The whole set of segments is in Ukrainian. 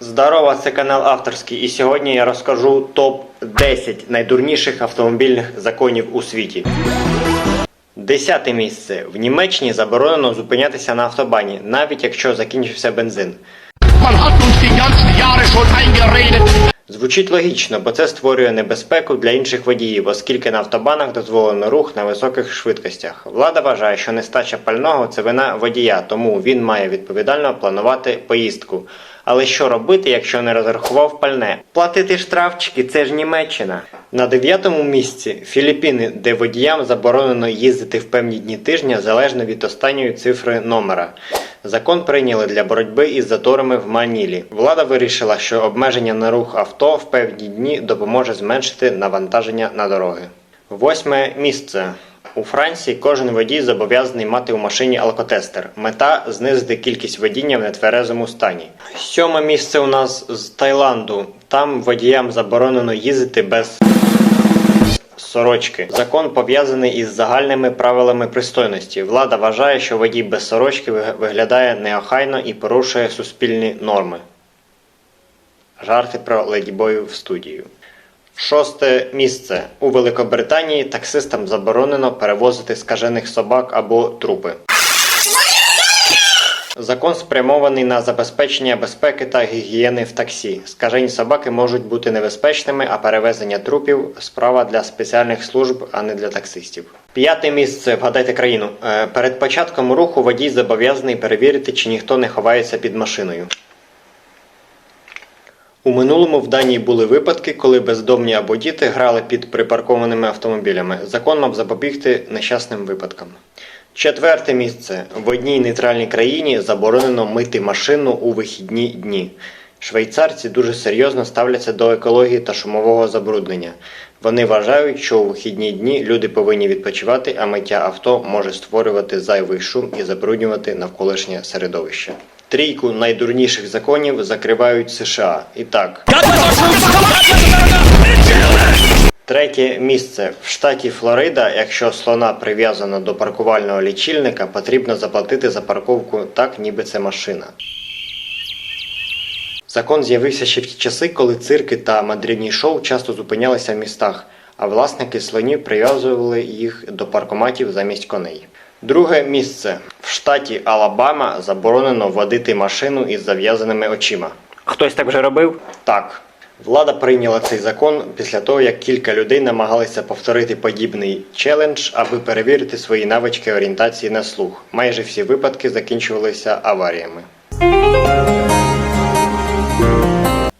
Здорово, це канал авторський, і сьогодні я розкажу топ-10 найдурніших автомобільних законів у світі. Десяте місце. В Німеччині заборонено зупинятися на автобані, навіть якщо закінчився бензин. Man hat uns die. Звучить логічно, бо це створює небезпеку для інших водіїв, оскільки на автобанах дозволено рух на високих швидкостях. Влада вважає, що нестача пального це вина водія, тому він має відповідально планувати поїздку. Але що робити, якщо не розрахував пальне? Платити штрафчики це ж Німеччина. На дев'ятому місці Філіппіни, де водіям заборонено їздити в певні дні тижня залежно від останньої цифри номера. Закон прийняли для боротьби із заторами в Манілі. Влада вирішила, що обмеження на рух авто в певні дні допоможе зменшити навантаження на дороги. Восьме місце. У Франції кожен водій зобов'язаний мати у машині алкотестер. Мета знизити кількість водіння в нетверезому стані. Сьоме місце у нас з Таїланду. Там водіям заборонено їздити без сорочки. Закон пов'язаний із загальними правилами пристойності. Влада вважає, що водій без сорочки виглядає неохайно і порушує суспільні норми. Жарти про ледібою в студію. Шосте місце. У Великобританії таксистам заборонено перевозити скажених собак або трупи. Закон спрямований на забезпечення безпеки та гігієни в таксі. Скажені собаки можуть бути небезпечними, а перевезення трупів справа для спеціальних служб, а не для таксистів. П'яте місце. Вгадайте країну. Е, Перед початком руху водій зобов'язаний перевірити, чи ніхто не ховається під машиною. У минулому в Данії були випадки, коли бездомні або діти грали під припаркованими автомобілями. Закон мав запобігти нещасним випадкам. Четверте місце. В одній нейтральній країні заборонено мити машину у вихідні дні. Швейцарці дуже серйозно ставляться до екології та шумового забруднення. Вони вважають, що у вихідні дні люди повинні відпочивати, а миття авто може створювати зайвий шум і забруднювати навколишнє середовище. Трійку найдурніших законів закривають США. І так. Третє місце. В штаті Флорида, якщо слона прив'язано до паркувального лічильника, потрібно заплатити за парковку так, ніби це машина. Закон з'явився ще в ті часи, коли цирки та мандрівні шоу часто зупинялися в містах, а власники слонів прив'язували їх до паркоматів замість коней. Друге місце. В штаті Алабама заборонено водити машину із зав'язаними очима. Хтось так вже робив? Так. Влада прийняла цей закон після того, як кілька людей намагалися повторити подібний челендж, аби перевірити свої навички орієнтації на слух. Майже всі випадки закінчувалися аваріями.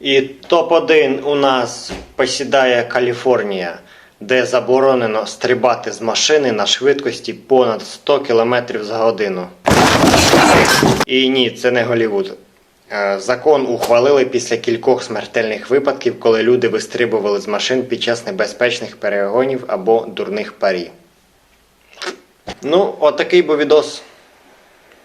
І топ-1 у нас посідає Каліфорнія, де заборонено стрибати з машини на швидкості понад 100 км за годину. І ні, це не Голівуд. Е, Закон ухвалили після кількох смертельних випадків, коли люди вистрибували з машин під час небезпечних перегонів або дурних парі. Ну, отакий був відос.